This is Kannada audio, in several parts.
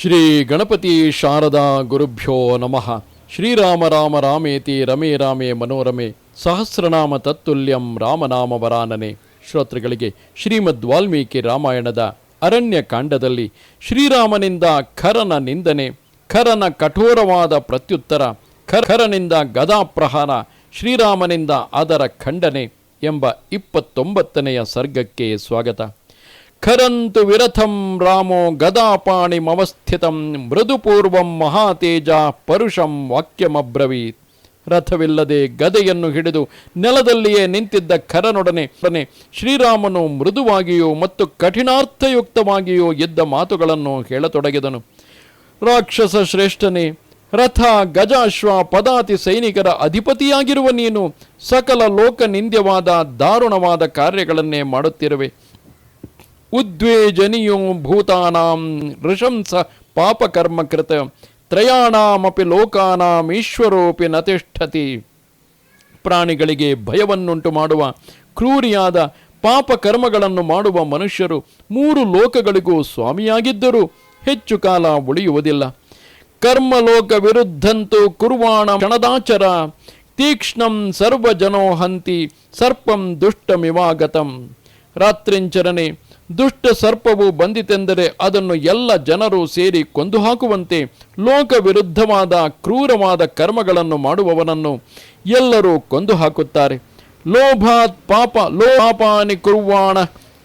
ಶ್ರೀ ಗಣಪತಿ ಶಾರದಾ ಗುರುಭ್ಯೋ ನಮಃ. ಶ್ರೀರಾಮ ರಾಮ ರಾಮೇತಿ ರಮೇ ರಾಮೇ ಮನೋರಮೆ ಸಹಸ್ರನಾಮ ತತ್ತುಲ್ಯಂ ರಾಮನಾಮ ವರಾನನೆ. ಶ್ರೋತೃಗಳಿಗೆ ಶ್ರೀಮದ್ ವಾಲ್ಮೀಕಿ ರಾಮಾಯಣದ ಅರಣ್ಯ ಕಾಂಡದಲ್ಲಿ ಶ್ರೀರಾಮನಿಂದ ಖರನ ನಿಂದನೆ, ಖರನ ಕಠೋರವಾದ ಪ್ರತ್ಯುತ್ತರ ಖರ- ಖರನಿಂದ ಗದಾಪ್ರಹಾರ, ಶ್ರೀರಾಮನಿಂದ ಅದರ ಖಂಡನೆ ಎಂಬ ಇಪ್ಪತ್ತೊಂಬತ್ತನೆಯ ಸರ್ಗಕ್ಕೆ ಸ್ವಾಗತ. ಖರಂತು ವಿರಥಂ ರಾಮೋ ಗದಾಪಾಣಿಮವಸ್ಥಿತಂ ಮೃದುಪೂರ್ವಂ ಮಹಾತೇಜ ಪರುಷಂ ವಾಕ್ಯಮಬ್ರವೀತ್. ರಥವಿಲ್ಲದೆ ಗದೆಯನ್ನು ಹಿಡಿದು ನೆಲದಲ್ಲಿಯೇ ನಿಂತಿದ್ದ ಖರನೊಡನೆ ಶ್ರೀರಾಮನು ಮೃದುವಾಗಿಯೂ ಮತ್ತು ಕಠಿಣಾರ್ಥಯುಕ್ತವಾಗಿಯೂ ಇದ್ದ ಮಾತುಗಳನ್ನು ಹೇಳತೊಡಗಿದನು. ರಾಕ್ಷಸ ಶ್ರೇಷ್ಠನೇ, ರಥ, ಗಜಾಶ್ವ, ಪದಾತಿ ಸೈನಿಕರ ಅಧಿಪತಿಯಾಗಿರುವ ನೀನು ಸಕಲ ಲೋಕನಿಂದ್ಯವಾದ ದಾರುಣವಾದ ಕಾರ್ಯಗಳನ್ನೇ ಮಾಡುತ್ತಿರುವೆ. ಉದ್ವೇಜನಿಯೋ ಭೂತಾನಾಂ ಪಾಪಕರ್ಮ ಪಾಪಕರ್ಮಕೃತ, ತ್ರಯಾಣಾಮಪಿ ಲೋಕಾನಾಂ ಈಶ್ವರೋಪಿ ನತಿಷ್ಠತಿ. ಪ್ರಾಣಿಗಳಿಗೆ ಭಯವನ್ನುಂಟು ಮಾಡುವ, ಕ್ರೂರಿಯಾದ ಪಾಪಕರ್ಮಗಳನ್ನು ಮಾಡುವ ಮನುಷ್ಯರು ಮೂರು ಲೋಕಗಳಿಗೂ ಸ್ವಾಮಿಯಾಗಿದ್ದರೂ ಹೆಚ್ಚು ಕಾಲ ಉಳಿಯುವುದಿಲ್ಲ. ಕರ್ಮಲೋಕ ವಿರುದ್ಧಂತೂ ಕುರ್ವಾಣ ಕ್ಷಣದಾಚರ, ತೀಕ್ಷ್ಣಂ ಸರ್ವಜನೋ ಹಂತಿ ಸರ್ಪಂ ದುಷ್ಟಮಿವಾಗತಂ. ರಾತ್ರಿಂಚರನೆ ದುಷ್ಟ ಸರ್ಪವು ಬಂದಿತೆಂದರೆ ಅದನ್ನು ಎಲ್ಲ ಜನರು ಸೇರಿ ಕೊಂದು ಹಾಕುವಂತೆ ಲೋಕ ವಿರುದ್ಧವಾದ ಕ್ರೂರವಾದ ಕರ್ಮಗಳನ್ನು ಮಾಡುವವನನ್ನು ಎಲ್ಲರೂ ಕೊಂದು ಹಾಕುತ್ತಾರೆ. ಲೋಭಾತ್ ಪಾಪ ಲೋಪಾನಿ ಕುರ್ವಾಣ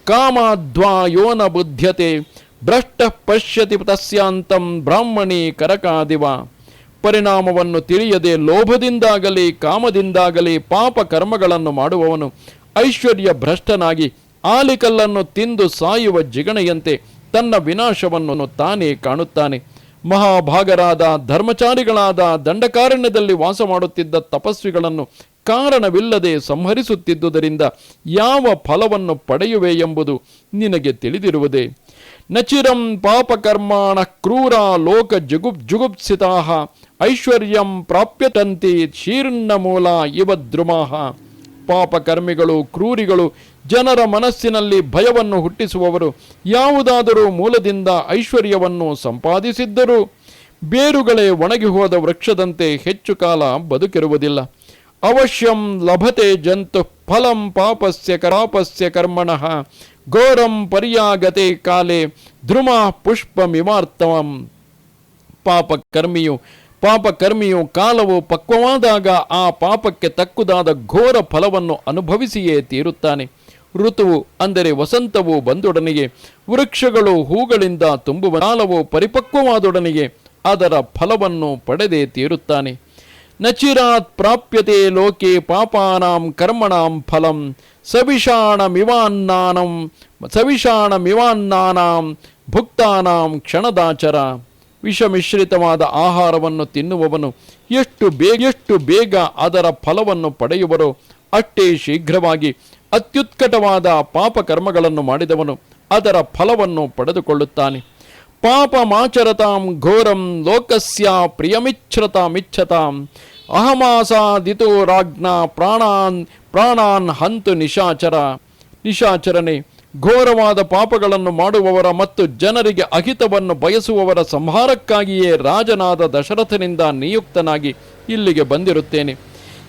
ಕಾಮಾಧ್ವಾ ಯೋನ ಬುದ್ಧ್ಯತೆ, ಭ್ರಷ್ಟ ಪಶ್ಯತಿ ತಸ್ಯಾಂತಂ ಬ್ರಾಹ್ಮಣಿ ಕರಕಾದಿವ. ಪರಿಣಾಮವನ್ನು ತಿಳಿಯದೆ ಲೋಭದಿಂದಾಗಲಿ, ಕಾಮದಿಂದಾಗಲಿ ಪಾಪ ಕರ್ಮಗಳನ್ನು ಮಾಡುವವನು ಐಶ್ವರ್ಯ ಭ್ರಷ್ಟನಾಗಿ ಆಲಿಕಲ್ಲನ್ನು ತಿಂದು ಸಾಯುವ ಜಿಗಣೆಯಂತೆ ತನ್ನ ವಿನಾಶವನ್ನು ತಾನೇ ಕಾಣುತ್ತಾನೆ. ಮಹಾಭಾಗರಾದ ಧರ್ಮಚಾರಿಗಳಾದ ದಂಡಕಾರಣ್ಯದಲ್ಲಿ ವಾಸ ಮಾಡುತ್ತಿದ್ದ ತಪಸ್ವಿಗಳನ್ನು ಕಾರಣವಿಲ್ಲದೆ ಸಂಹರಿಸುತ್ತಿದ್ದುದರಿಂದ ಯಾವ ಫಲವನ್ನು ಪಡೆಯುವೆ ಎಂಬುದು ನಿನಗೆ ತಿಳಿದಿರುವುದೇ. ನಚಿರಂ ಪಾಪಕರ್ಮಾಣ ಕ್ರೂರ ಲೋಕ ಜುಗುಪ್ ಜುಗುಪ್ಸಿತಾಹ ಐಶ್ವರ್ಯಂ ಪ್ರಾಪ್ಯತಂತಿ ಶೀರ್ಣ ಮೂಲ ಇವ ದ್ರುಮಾಹ ಪಾಪಕರ್ಮಿಗಳು, ಕ್ರೂರಿಗಳು ಜನರ ಮನಸ್ಸಿನಲ್ಲಿ ಭಯವನ್ನು ಹುಟ್ಟಿಸುವವರು ಯಾವುದಾದರೂ ಮೂಲದಿಂದ ಐಶ್ವರ್ಯವನ್ನು ಸಂಪಾದಿಸಿದ್ದರೂ ಬೇರುಗಳೇ ಒಣಗಿ ಹೋದ ವೃಕ್ಷದಂತೆ ಹೆಚ್ಚು ಕಾಲ ಬದುಕಿರುವುದಿಲ್ಲ. ಅವಶ್ಯಂ ಲಭತೆ ಜಂತು ಫಲಂ ಪಾಪಸ್ಯ ಕರಾಪಸ್ಯ ಕರ್ಮಣಃ ಘೋರಂ ಪರ್ಯಾಗತೆ ಕಾಲೇ ಧ್ರುವ ಪುಷ್ಪಮಿವಾರ್ತವಂ ಪಾಪಕರ್ಮಿಯು ಪಾಪಕರ್ಮಿಯು ಕಾಲವು ಪಕ್ವವಾದಾಗ ಆ ಪಾಪಕ್ಕೆ ತಕ್ಕುದಾದ ಘೋರ ಫಲವನ್ನು ಅನುಭವಿಸಿಯೇ ತೀರುತ್ತಾನೆ. ಋತುವು ಅಂದರೆ ವಸಂತವು ಬಂದೊಡನೆಗೆ, ವೃಕ್ಷಗಳು ಹೂಗಳಿಂದ ತುಂಬುವ ಕಾಲವು ಪರಿಪಕ್ವವಾದೊಡನೆಗೆ ಅದರ ಫಲವನ್ನು ಪಡೆದೇ ತೀರುತ್ತಾನೆ. ನಚಿರಾತ್ ಪ್ರಾಪ್ಯತೆ ಲೋಕೆ ಪಾಪಾನಾಂ ಕರ್ಮಣಾಂ ಫಲಂ ಸವಿಷಾಣಮಿವಾನ್ನಾನಂ ಸವಿಷಾಣಮಿವಾನ್ನಾನಾಂ ಭುಕ್ತಾನಾಂ ಕ್ಷಣದಾಚರ. ವಿಷಮಿಶ್ರಿತವಾದ ಆಹಾರವನ್ನು ತಿನ್ನುವವನು ಎಷ್ಟು ಬೇಗ ಎಷ್ಟು ಬೇಗ ಅದರ ಫಲವನ್ನು ಪಡೆಯುವರೋ ಅಷ್ಟೇ ಶೀಘ್ರವಾಗಿ ಅತ್ಯುತ್ಕಟವಾದ ಪಾಪಕರ್ಮಗಳನ್ನು ಮಾಡಿದವನು ಅದರ ಫಲವನ್ನು ಪಡೆದುಕೊಳ್ಳುತ್ತಾನೆ. ಪಾಪಮಾಚರತಾಂ ಘೋರಂ ಲೋಕಸ್ಯ ಪ್ರಿಯಮಿಚ್ಛ್ರತಾಮಿಚ್ಛತಾಂ ಅಹಮಾಸಾದಿತು ರಾಜ್ಞ ಪ್ರಾಣಾನ್ ಪ್ರಾಣಾನ್ ಹಂತು ನಿಶಾಚರ. ನಿಶಾಚರಣೆ, ಘೋರವಾದ ಪಾಪಗಳನ್ನು ಮಾಡುವವರ ಮತ್ತು ಜನರಿಗೆ ಅಹಿತವನ್ನು ಬಯಸುವವರ ಸಂಹಾರಕ್ಕಾಗಿಯೇ ರಾಜನಾದ ದಶರಥನಿಂದ ನಿಯುಕ್ತನಾಗಿ ಇಲ್ಲಿಗೆ ಬಂದಿರುತ್ತೇನೆ.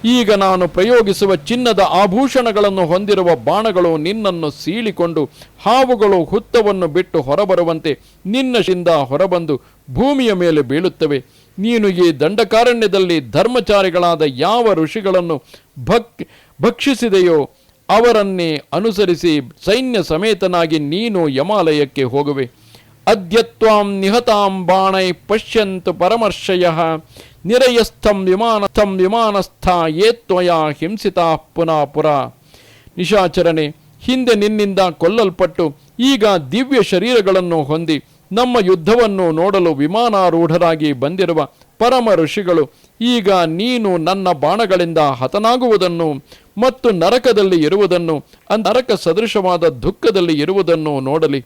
ಈಗ ನಾನು ಪ್ರಯೋಗಿಸುವ ಚಿನ್ನದ ಆಭೂಷಣಗಳನ್ನು ಹೊಂದಿರುವ ಬಾಣಗಳು ನಿನ್ನನ್ನು ಸೀಳಿಕೊಂಡು ಹಾವುಗಳು ಹುತ್ತವನ್ನು ಬಿಟ್ಟು ಹೊರಬರುವಂತೆ ನಿನ್ನ ಶಿಂದ ಹೊರಬಂದು ಭೂಮಿಯ ಮೇಲೆ ಬೀಳುತ್ತವೆ. ನೀನು ಈ ದಂಡಕಾರಣ್ಯದಲ್ಲಿ ಧರ್ಮಚಾರಿಗಳಾದ ಯಾವ ಋಷಿಗಳನ್ನು ಭಕ್, ಭಕ್ಷಿಸಿದೆಯೋ ಅವರನ್ನೇ ಅನುಸರಿಸಿ ಸೈನ್ಯ ಸಮೇತನಾಗಿ ನೀನು ಯಮಾಲಯಕ್ಕೆ ಹೋಗುವೆ. ಅದ್ಯತ್ವಾಂ ನಿಹತಾಂ ಬಾಣೈ ಪಶ್ಯಂತು ಪರಮರ್ಷಯ. ನಿರಯಸ್ಥಂ ವಿಮಾನಸ್ಥಂ ವಿಮಾನಸ್ಥ ಏತ್ವಯ ಹಿಂಸಿತ ಹಿಂಸಿತಾ ಪುನಃ ಪುರ. ನಿಶಾಚರಣೆ, ಹಿಂದೆ ನಿನ್ನಿಂದ ಕೊಲ್ಲಲ್ಪಟ್ಟು ಈಗ ದಿವ್ಯ ಶರೀರಗಳನ್ನು ಹೊಂದಿ ನಮ್ಮ ಯುದ್ಧವನ್ನು ನೋಡಲು ವಿಮಾನಾರೂಢರಾಗಿ ಬಂದಿರುವ ಪರಮ ಋಷಿಗಳು, ಈಗ ನೀನು ನನ್ನ ಬಾಣಗಳಿಂದ ಹತನಾಗುವುದನ್ನು ಮತ್ತು ನರಕದಲ್ಲಿ ಇರುವುದನ್ನು ನರಕ ಸದೃಶವಾದ ದುಃಖದಲ್ಲಿ ಇರುವುದನ್ನು ನೋಡಲಿ.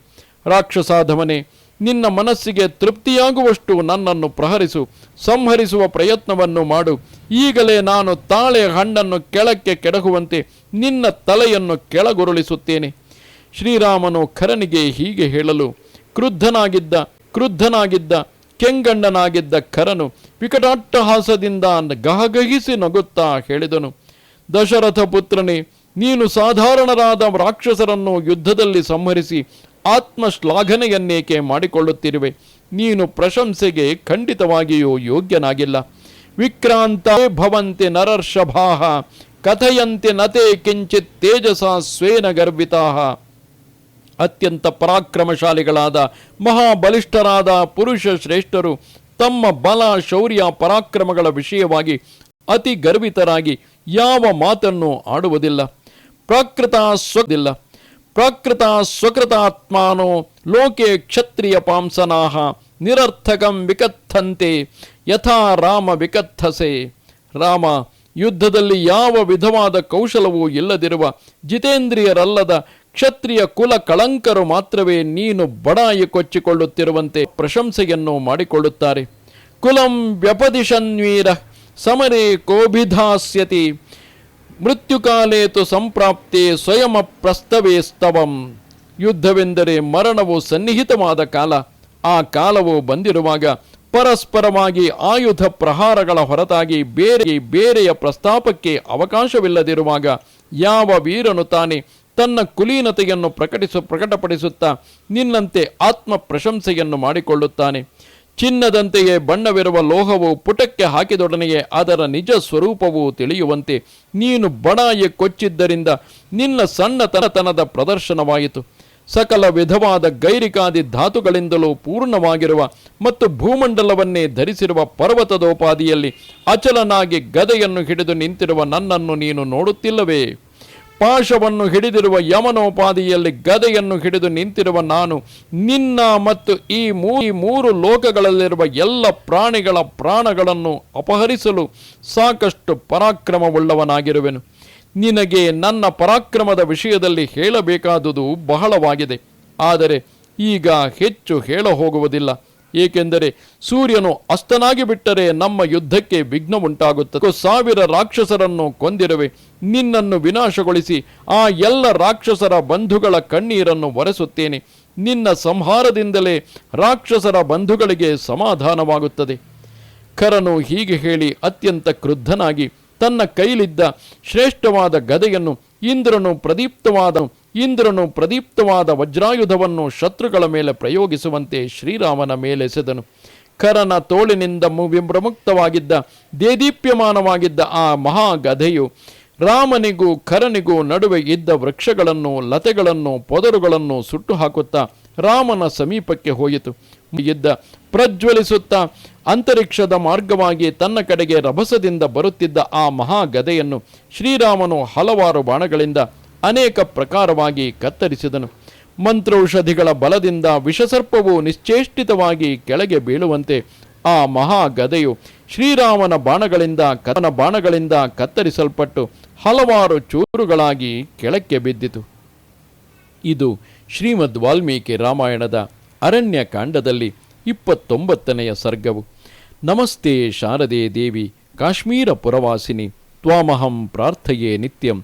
ರಾಕ್ಷಸಾಧವನೇ ನಿನ್ನ ಮನಸ್ಸಿಗೆ ತೃಪ್ತಿಯಾಗುವಷ್ಟು ನನ್ನನ್ನು ಪ್ರಹರಿಸು, ಸಂಹರಿಸುವ ಪ್ರಯತ್ನವನ್ನು ಮಾಡು. ಈಗಲೇ ನಾನು ತಾಳೆ ಹಣ್ಣನ್ನು ಕೆಳಕ್ಕೆ ಕೆಡಹುವಂತೆ ನಿನ್ನ ತಲೆಯನ್ನು ಕೆಳಗುರುಳಿಸುತ್ತೇನೆ. ಶ್ರೀರಾಮನು ಖರನಿಗೆ ಹೀಗೆ ಹೇಳಲು, ಕ್ರುದ್ಧನಾಗಿದ್ದ ಕ್ರುದ್ಧನಾಗಿದ್ದ, ಕೆಂಗಣ್ಣನಾಗಿದ್ದ ಖರನು ವಿಕಟಾಟ್ಟಹಾಸದಿಂದ ಗಹಗಹಿಸಿ ನಗುತ್ತಾ ಹೇಳಿದನು. ದಶರಥ ಪುತ್ರನೇ, ನೀನು ಸಾಧಾರಣರಾದ ರಾಕ್ಷಸರನ್ನು ಯುದ್ಧದಲ್ಲಿ ಸಂಹರಿಸಿ ಆತ್ಮಶ್ಲಾಘನೆಯನ್ನೇಕೆ ಮಾಡಿಕೊಳ್ಳುತ್ತಿರುವೆ? ನೀನು ಪ್ರಶಂಸೆಗೆ ಖಂಡಿತವಾಗಿಯೂ ಯೋಗ್ಯನಾಗಿಲ್ಲ. ವಿಕ್ರಾಂತ ಭವಂತೆ ನರರ್ಷಭಾಹ, ಕಥೆಯಂತೆ ನತೆ ಕಿಂಚಿತ್ ತೇಜಸ ಸ್ವೇನ ಗರ್ವಿತಾಹ. ಅತ್ಯಂತ ಪರಾಕ್ರಮಶಾಲಿಗಳಾದ ಮಹಾಬಲಿಷ್ಠರಾದ ಪುರುಷ ಶ್ರೇಷ್ಠರು ತಮ್ಮ ಬಲ ಶೌರ್ಯ ಪರಾಕ್ರಮಗಳ ವಿಷಯವಾಗಿ ಅತಿ ಗರ್ವಿತರಾಗಿ ಯಾವ ಮಾತನ್ನು ಆಡುವುದಿಲ್ಲ. ಪ್ರಾಕೃತ ಸ್ವದಿಲ್ಲ. ಪ್ರಾಕೃತ ಸ್ವಕೃತಾತ್ಮಾನೋ ಲೋಕೆ ಕ್ಷತ್ರಿಯ ಪಾಂಸನಾಹ ನಿರರ್ಥಕಂ ವಿಕಥಂತೆ ಯಥಾ ರಾಮ ವಿಕಥಸೆ ರಾಮ, ಯುದ್ಧದಲ್ಲಿ ಯಾವ ವಿಧವಾದ ಕೌಶಲವೂ ಇಲ್ಲದಿರುವ ಜಿತೇಂದ್ರಿಯರಲ್ಲದ ಕ್ಷತ್ರಿಯ ಕುಲ ಕಳಂಕರು ಮಾತ್ರವೇ ನೀನು ಬಡಾಯಿ ಕೊಚ್ಚಿಕೊಳ್ಳುತ್ತಿರುವಂತೆ ಪ್ರಶಂಸೆಯನ್ನು ಮಾಡಿಕೊಳ್ಳುತ್ತಾರೆ. ಕುಲಂ ವ್ಯಪದಿಶನ್ವೀರ ಸಮರೇ ಕೋಭಿಧಾಸ್ಯತಿ. ಮೃತ್ಯುಕಾಲೇ ತು ಸಂಪ್ರಾಪ್ತಿ ಸ್ವಯಂ ಪ್ರಸ್ತವೇ ಸ್ತವಂ. ಯುದ್ಧವೆಂದರೆ ಮರಣವು ಸನ್ನಿಹಿತವಾದ ಕಾಲ. ಆ ಕಾಲವು ಬಂದಿರುವಾಗ ಪರಸ್ಪರವಾಗಿ ಆಯುಧ ಪ್ರಹಾರಗಳ ಹೊರತಾಗಿ ಬೇರೆ ಬೇರೆಯ ಪ್ರಸ್ತಾಪಕ್ಕೆ ಅವಕಾಶವಿಲ್ಲದಿರುವಾಗ ಯಾವ ವೀರನು ತಾನೇ ತನ್ನ ಕುಲೀನತೆಯನ್ನು ಪ್ರಕಟಿಸು ಪ್ರಕಟಪಡಿಸುತ್ತಾ ನಿನ್ನಂತೆ ಆತ್ಮ ಪ್ರಶಂಸೆಯನ್ನು ಮಾಡಿಕೊಳ್ಳುತ್ತಾನೆ. ಚಿನ್ನದಂತೆಯೇ ಬಣ್ಣವಿರುವ ಲೋಹವು ಪುಟಕ್ಕೆ ಹಾಕಿದೊಡನೆಯೇ ಅದರ ನಿಜ ಸ್ವರೂಪವು ತಿಳಿಯುವಂತೆ. ನೀನು ಬಡಾಯಿ ಕೊಚ್ಚಿದ್ದರಿಂದ ನಿನ್ನ ಸಣ್ಣ ತನತನದ ಪ್ರದರ್ಶನವಾಯಿತು. ಸಕಲ ವಿಧವಾದ ಗೈರಿಕಾದಿ ಧಾತುಗಳಿಂದಲೂ ಪೂರ್ಣವಾಗಿರುವ ಮತ್ತು ಭೂಮಂಡಲವನ್ನೇ ಧರಿಸಿರುವ ಪರ್ವತದೋಪಾದಿಯಲ್ಲಿ ಅಚಲನಾಗಿ ಗದೆಯನ್ನು ಹಿಡಿದು ನಿಂತಿರುವ ನನ್ನನ್ನು ನೀನು ನೋಡುತ್ತಿಲ್ಲವೇ? ಪಾಶವನ್ನು ಹಿಡಿದಿರುವ ಯಮನೋಪಾದಿಯಲ್ಲಿ ಗದೆಯನ್ನು ಹಿಡಿದು ನಿಂತಿರುವ ನಾನು, ನಿನ್ನ ಮತ್ತು ಈ ಮೂರು ಲೋಕಗಳಲ್ಲಿರುವ ಎಲ್ಲ ಪ್ರಾಣಿಗಳ ಪ್ರಾಣಗಳನ್ನು ಅಪಹರಿಸಲು ಸಾಕಷ್ಟು ಪರಾಕ್ರಮವುಳ್ಳವನಾಗಿರುವೆನು. ನಿನಗೆ ನನ್ನ ಪರಾಕ್ರಮದ ವಿಷಯದಲ್ಲಿ ಹೇಳಬೇಕಾದುದು ಬಹಳವಾಗಿದೆ. ಆದರೆ ಈಗ ಹೆಚ್ಚು ಹೇಳ ಹೋಗುವುದಿಲ್ಲ ಏಕೆಂದರೆ ಸೂರ್ಯನು ಅಸ್ತನಾಗಿ ಬಿಟ್ಟರೆ ನಮ್ಮ ಯುದ್ಧಕ್ಕೆ ವಿಘ್ನ ಉಂಟಾಗುತ್ತದೆ ಸಾವಿರ ರಾಕ್ಷಸರನ್ನು ಕೊಂದಿರುವೆ, ನಿನ್ನನ್ನು ವಿನಾಶಗೊಳಿಸಿ ಆ ಎಲ್ಲ ರಾಕ್ಷಸರ ಬಂಧುಗಳ ಕಣ್ಣೀರನ್ನು ಒರೆಸುತ್ತೇನೆ. ನಿನ್ನ ಸಂಹಾರದಿಂದಲೇ ರಾಕ್ಷಸರ ಬಂಧುಗಳಿಗೆ ಸಮಾಧಾನವಾಗುತ್ತದೆ. ಕರನು ಹೀಗೆ ಹೇಳಿ ಅತ್ಯಂತ ಕ್ರುದ್ಧನಾಗಿ ತನ್ನ ಕೈಲಿದ್ದ ಶ್ರೇಷ್ಠವಾದ ಗದೆಯನ್ನು ಇಂದ್ರನು ಪ್ರದೀಪ್ತವಾದ ಇಂದ್ರನು ಪ್ರದೀಪ್ತವಾದ ವಜ್ರಾಯುಧವನ್ನು ಶತ್ರುಗಳ ಮೇಲೆ ಪ್ರಯೋಗಿಸುವಂತೆ ಶ್ರೀರಾಮನ ಮೇಲೆಸೆದನು ಕರನ ತೋಳಿನಿಂದ ವಿಭ್ರಮುಕ್ತವಾಗಿದ್ದ ದೇದೀಪ್ಯಮಾನವಾಗಿದ್ದ ಆ ಮಹಾಗಧೆಯು ರಾಮನಿಗೂ ಕರನಿಗೂ ನಡುವೆ ಇದ್ದ ವೃಕ್ಷಗಳನ್ನು, ಲತೆಗಳನ್ನು, ಪೊದರುಗಳನ್ನು ಸುಟ್ಟು ಹಾಕುತ್ತಾ ರಾಮನ ಸಮೀಪಕ್ಕೆ ಹೋಯಿತು. ಇದ್ದ ಪ್ರಜ್ವಲಿಸುತ್ತಾ ಅಂತರಿಕ್ಷದ ಮಾರ್ಗವಾಗಿ ತನ್ನ ಕಡೆಗೆ ರಭಸದಿಂದ ಬರುತ್ತಿದ್ದ ಆ ಮಹಾಗದೆಯನ್ನು ಶ್ರೀರಾಮನು ಹಲವಾರು ಬಾಣಗಳಿಂದ ಅನೇಕ ಪ್ರಕಾರವಾಗಿ ಕತ್ತರಿಸಿದನು. ಮಂತ್ರೌಷಧಿಗಳ ಬಲದಿಂದ ವಿಷಸರ್ಪವು ನಿಶ್ಚೇಷ್ಟಿತವಾಗಿ ಕೆಳಗೆ ಬೀಳುವಂತೆ ಆ ಮಹಾಗದೆಯು ಶ್ರೀರಾಮನ ಬಾಣಗಳಿಂದ ಕತನ ಬಾಣಗಳಿಂದ ಕತ್ತರಿಸಲ್ಪಟ್ಟು ಹಲವಾರು ಚೂರುಗಳಾಗಿ ಕೆಳಕ್ಕೆ ಬಿದ್ದಿತು. ಇದು ಶ್ರೀಮದ್ ವಾಲ್ಮೀಕಿ ರಾಮಾಯಣದ ಅರಣ್ಯ ಕಾಂಡದಲ್ಲಿ ಇಪ್ಪತ್ತೊಂಬತ್ತನೆಯ ಸರ್ಗವು. ನಮಸ್ತೆ ಶಾರದೆ ದೇವಿ, ಕಾಶ್ಮೀರ ಪುರವಾಸಿನಿ, ತ್ವಾಮಹಂ ಪ್ರಾರ್ಥಯೇ ನಿತ್ಯಂ.